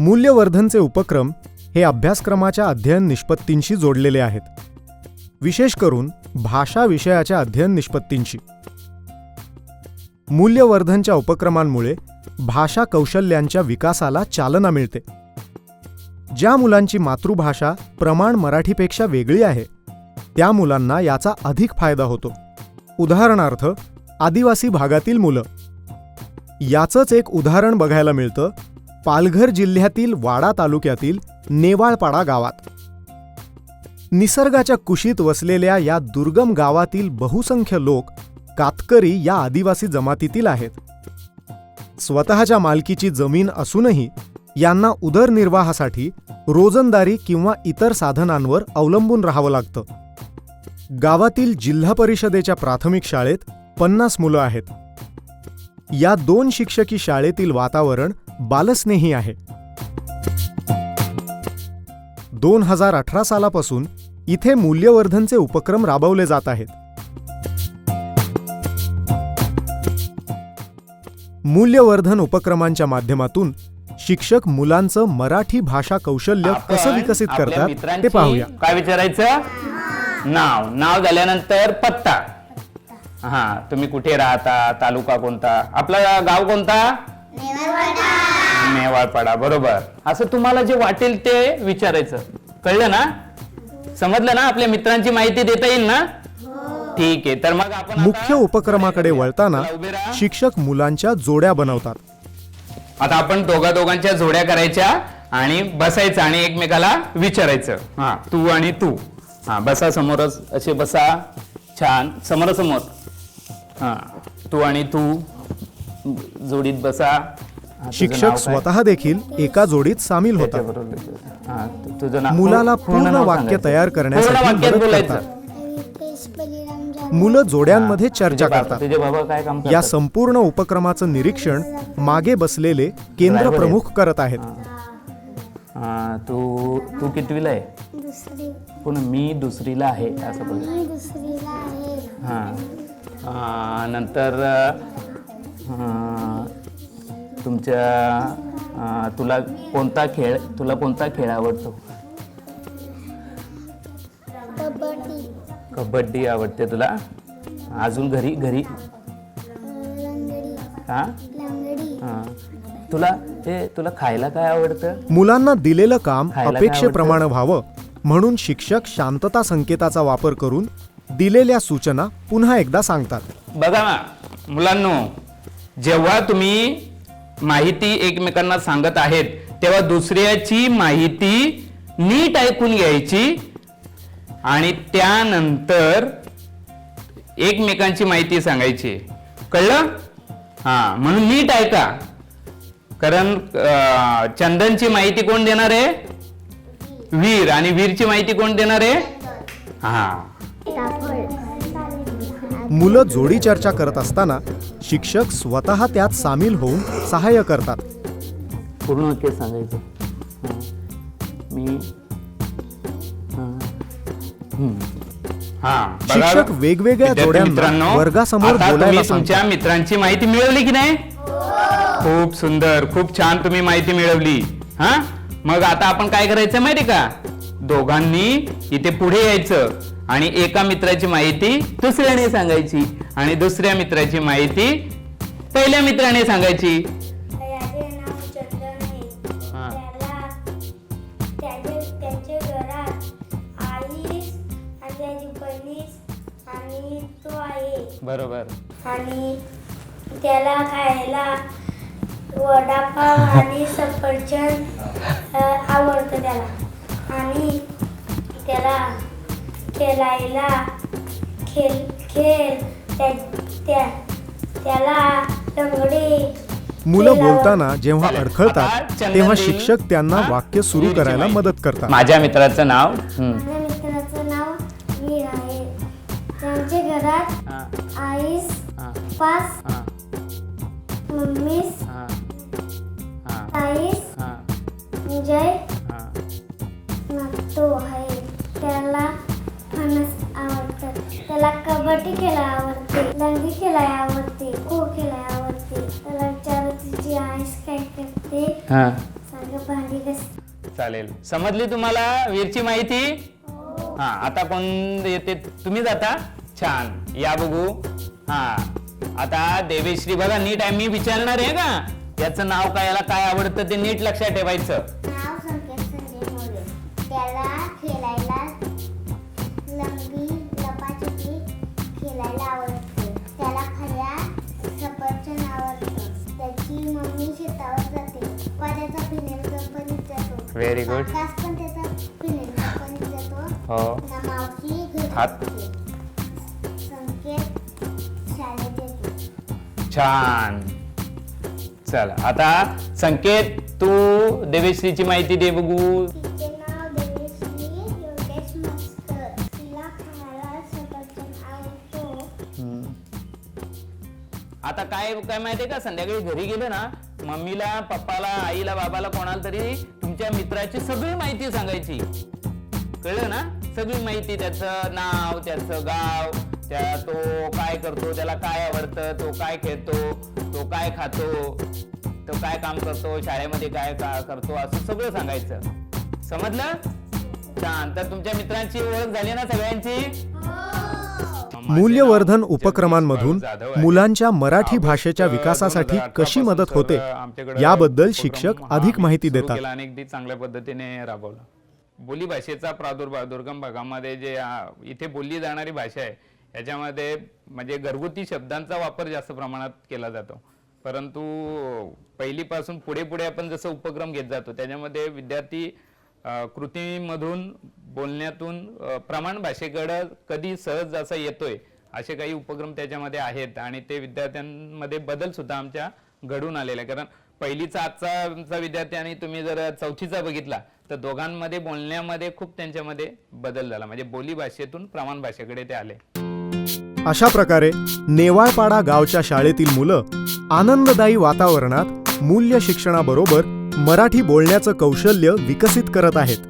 मूल्यवर्धनचे उपक्रम हे अभ्यासक्रमाच्या अध्ययन निष्पत्तींशी जोडलेले आहेत. विशेष करून भाषा विषयाच्या अध्ययन निष्पत्तींशी. मूल्यवर्धनच्या उपक्रमांमुळे भाषा कौशल्यांच्या विकासाला चालना मिळते. ज्या मुलांची मातृभाषा प्रमाण मराठीपेक्षा वेगळी आहे त्या मुलांना याचा अधिक फायदा होतो. उदाहरणार्थ आदिवासी भागातील मुलं. याचंच एक उदाहरण बघायला मिळतं पालघर जिल्ह्यातील वाडा तालुक्यातील नेवाळपाडा गावात. निसर्गाच्या कुशीत वसलेल्या या दुर्गम गावातील बहुसंख्य लोक कातकरी या आदिवासी जमातीतील आहेत. स्वतःच्या मालकीची जमीन असूनही यांना उदरनिर्वाहासाठी रोजंदारी किंवा इतर साधनांवर अवलंबून राहावं लागतं. गावातील जिल्हा परिषदेच्या प्राथमिक शाळेत पन्नास मुलं आहेत. या दोन शिक्षकी शाळेतील वातावरण बालस्नेही आहे. दोन हजार अठरा सालापासून इथे मूल्यवर्धनचे उपक्रम राबवले जात आहेत. मूल्यवर्धन उपक्रमांच्या माध्यमातून शिक्षक मुलांचं मराठी भाषा कौशल्य कसं विकसित करतात ते पाहूया. काय विचारायचं? नाव. नाव झाल्यानंतर पत्ता. हा तुम्ही कुठे राहता? तालुका कोणता? आपलं गाव कोणता? नेवाळपाडा बरोबर. असं तुम्हाला जे वाटेल ते विचारायचं. कळलं ना? समजलं ना? आपल्या मित्रांची माहिती देता येईल ना? ठीक आहे तर मग आपण मुख्य उपक्रमाकडे वळताना. शिक्षक मुलांच्या जोड्या बनवतात. आता आपण दोघा दोघांच्या जोड्या करायच्या आणि बसायचं आणि एकमेकाला विचारायचं. हा तू आणि तू. हा बसा समोरच असे बसा. छान. समोरासमोर. हा तू आणि तू. जोडीत बसा. शिक्षक? स्वतः देखील एका जोडीत सामील होतात मुलाला पूर्ण वाक्य. तयार करण्यासाठी मदत. करतात. मुलं जोड्यांमध्ये चर्चा करतात तुझे बाबा काय काम या? संपूर्ण उपक्रमाचं निरीक्षण मागे बसलेले केंद्र प्रमुख करत आहेत हा, तू तू कितवीला आहे दुसरी पुन्हा मी दुसरीला आहे असं बोल मी दुसरीला आहे हां नंतर तुमच्या तुला कोणता खेळ तुला कोणता खेळ आवडतो? कबड्डी. कबड्डी आवडते तुला? अजून घरी घरी? हां? लंगडी. हां. तुला ते तुला खायला काय आवडतं? मुलांना दिलेलं काम खायला काय अपेक्षेप्रमाणे व्हावं म्हणून शिक्षक शांतता संकेताचा वापर करून दिलेल्या सूचना पुन्हा एकदा सांगतात. बघा ना मुलांनो जेव्हा तुम्ही माहिती एकमेकांना सांगत आहेत तेव्हा दुसऱ्याची माहिती नीट ऐकून घ्यायची आणि त्यानंतर एकमेकांची माहिती सांगायची. कळलं? हा म्हणून नीट ऐका. कारण चंदनची माहिती कोण देणार आहे? वीर. आणि वीरची माहिती कोण देणार आहे? हा. मुलं जोडी चर्चा करत असताना शिक्षक स्वतः त्यात सामील होऊन सहाय्य करतात. पूर्ण वाक्य सांगायचं. हां. मी हां. हां. शिक्षक वेगवेगळ्या जोड्यांना मित्रांनो, वर्गासमोर बोलायला तुमच्या मित्रांची माहिती मिळवली की नाही? खूप सुंदर खूप छान तुम्ही माहिती मिळवली. हा? मग आता आपण काय करायचं माहिती का? दोघांनी इथे पुढे यायचं. आणि एका मित्राची माहिती दुसऱ्याने सांगायची. आणि दुसऱ्या मित्राची माहिती पहिल्या मित्राने सांगायची. बरोबर. आणि त्याला खायला वडापाव आणि सफरचंद आवडतं त्याला. आणि त्याला खेळायला खेळ खेळ त्या त्या- त्याला लंगडी मुलं बोलताना जेव्हा. अडखळतात आता तेव्हा. शिक्षक त्यांना? वाक्य सुरू करायला. मदत करतात माझ्या मित्राचं नाव. माझ्या मित्राचं नाव वीर आहे त्यांच्या घरात हा, आईस हा, पास हा, मम्मीस हा, हा, आईस हा, जय हा. तो आहे त्याला त्याला कबड्डी खेळायला आवडते लंगी खेळायला आवडते खो खेळायला आवडते. त्याला विचारत तुझी आईस काय करते? हा. सांग भांडी चालेल. समजली तुम्हाला वीरची माहिती? हा. आता कोण येते? तुम्ही जाता? छान. या बघू. हा. आता देवेश्री बघा नीट आहे. मी विचारणार आहे का याचं नाव काय? याला काय आवडतं ते नीट लक्षात ठेवायचं. नाव संकेत संजय मोरे. त्याला खेळायला कंपनीत जातो हो. हात. छान. चल आता संकेत तू देवेश्रीची माहिती दे बघू. आता काय काय माहितीये का? संध्याकाळी घरी गेले ना मम्मीला पप्पाला आईला बाबाला कोणाला तरी तुमच्या मित्राची सगळी माहिती सांगायची. कळलं ना? सगळी माहिती त्याचं नाव त्याचं गाव त्या तो काय करतो त्याला काय आवडतं तो काय खेळतो तो काय खातो तो काय काम करतो शाळेमध्ये काय का करतो असं सगळं सांगायचं. समजलं? छान. तर तुमच्या मित्रांची ओळख झाली ना सगळ्यांची? हो. मूल्यवर्धन उपक्रमांमधून मुलांच्या मराठी भाषेच्या विकासासाठी कशी मदत होते याबद्दल शिक्षक अधिक माहिती देतात. अनेकदी चांगल्या पद्धतीने राबवला. बोली भाषेचा प्रादुर्भाव दुर्गम भागामध्ये जे इथे बोलली जाणारी भाषा आहे याच्यामध्ये म्हणजे घरगुती शब्दांचा वापर जास्त प्रमाणात केला जातो. परंतु पहिलीपासून पुढे पुढे आपण जसं उपक्रम घेत जातो त्याच्यामध्ये विद्यार्थी कृतीमधून बोलण्यातून प्रमाण भाषेकडं कधी सहज असा येतोय असे काही उपक्रम त्याच्यामध्ये आहेत आणि ते विद्यार्थ्यांमध्ये बदल सुद्धा आमच्या घडून आलेला आहे कारण पहिलीचा आजचा आमचा विद्यार्थी आणि तुम्ही जर चौथीचा बघितला तर दोघांमध्ये बोलण्यामध्ये खूप त्यांच्यामध्ये बदल झाला. म्हणजे बोली भाषेतून प्रमाण भाषेकडे ते आले. अशा प्रकारे नेवाळपाडा गावच्या शाळेतील मुलं आनंददायी वातावरणात मूल्य शिक्षणाबरोबर मराठी बोलण्याचं कौशल्य विकसित करत आहेत.